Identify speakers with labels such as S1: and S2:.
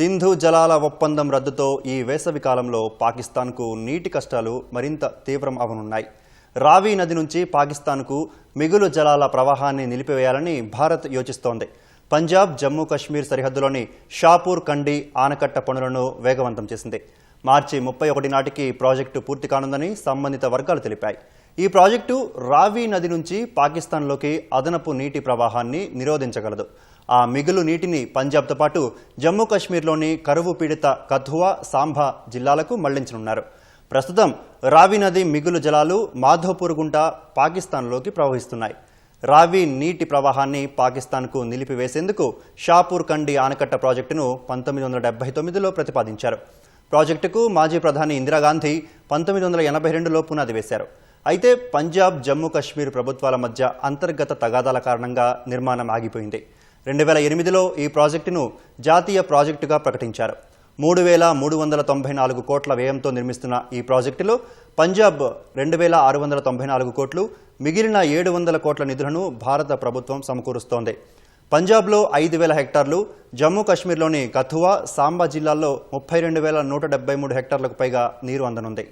S1: సింధు జలాల ఒప్పందం రద్దుతో ఈ వేసవి కాలంలో పాకిస్తాన్కు నీటి కష్టాలు మరింత తీవ్రం అవనున్నాయి. రావి నది నుంచి పాకిస్తాన్కు మిగులు జలాల ప్రవాహాన్ని నిలిపివేయాలని భారత్ యోచిస్తోంది. పంజాబ్ జమ్మూ కాశ్మీర్ సరిహద్దులోని షాపూర్ కండి ఆనకట్ట పనులను వేగవంతం చేసింది. మార్చి ముప్పై ఒకటి నాటికి ప్రాజెక్టు పూర్తి కానుందని సంబంధిత వర్గాలు తెలిపాయి. ఈ ప్రాజెక్టు రావి నది నుంచి పాకిస్తాన్లోకి అదనపు నీటి ప్రవాహాన్ని నిరోధించగలదు. ఆ మిగులు నీటిని పంజాబ్తో పాటు జమ్మూ కాశ్మీర్లోని కరువు పీడిత కథువా సాంబా జిల్లాలకు మళ్ళించనున్నారు. ప్రస్తుతం రావి నది మిగులు జలాలు మాధోపూర్ గుంట పాకిస్తాన్లోకి ప్రవహిస్తున్నాయి. రావి నీటి ప్రవాహాన్ని పాకిస్తాన్కు నిలిపివేసేందుకు షాపూర్ కండి ఆనకట్ట ప్రాజెక్టును పంతొమ్మిది వందల డెబ్బై తొమ్మిదిలో ప్రతిపాదించారు. ప్రాజెక్టుకు మాజీ ప్రధాని ఇందిరాగాంధీ పంతొమ్మిది వందల ఎనభై రెండులో పునాది వేశారు. అయితే పంజాబ్ జమ్మూ కాశ్మీర్ ప్రభుత్వాల మధ్య అంతర్గత తగాదాల కారణంగా నిర్మాణం ఆగిపోయింది. రెండు వేల ఎనిమిదిలో ఈ ప్రాజెక్టును జాతీయ ప్రాజెక్టుగా ప్రకటించారు. మూడు వేల మూడు వందల తొంభై నాలుగు కోట్ల వ్యయంతో నిర్మిస్తున్న ఈ ప్రాజెక్టులో పంజాబ్ రెండు వేల ఆరు వందల తొంభై నాలుగు కోట్లు మిగిలిన ఏడు వందల కోట్ల నిధులను భారత ప్రభుత్వం సమకూరుస్తోంది. పంజాబ్లో ఐదు వేల హెక్టార్లు జమ్మూ కాశ్మీర్లోని కథువా సాంబా జిల్లాల్లో ముప్పై రెండు వేల నూట డెబ్బై మూడు హెక్టార్లకు పైగా నీరు అందనుంది.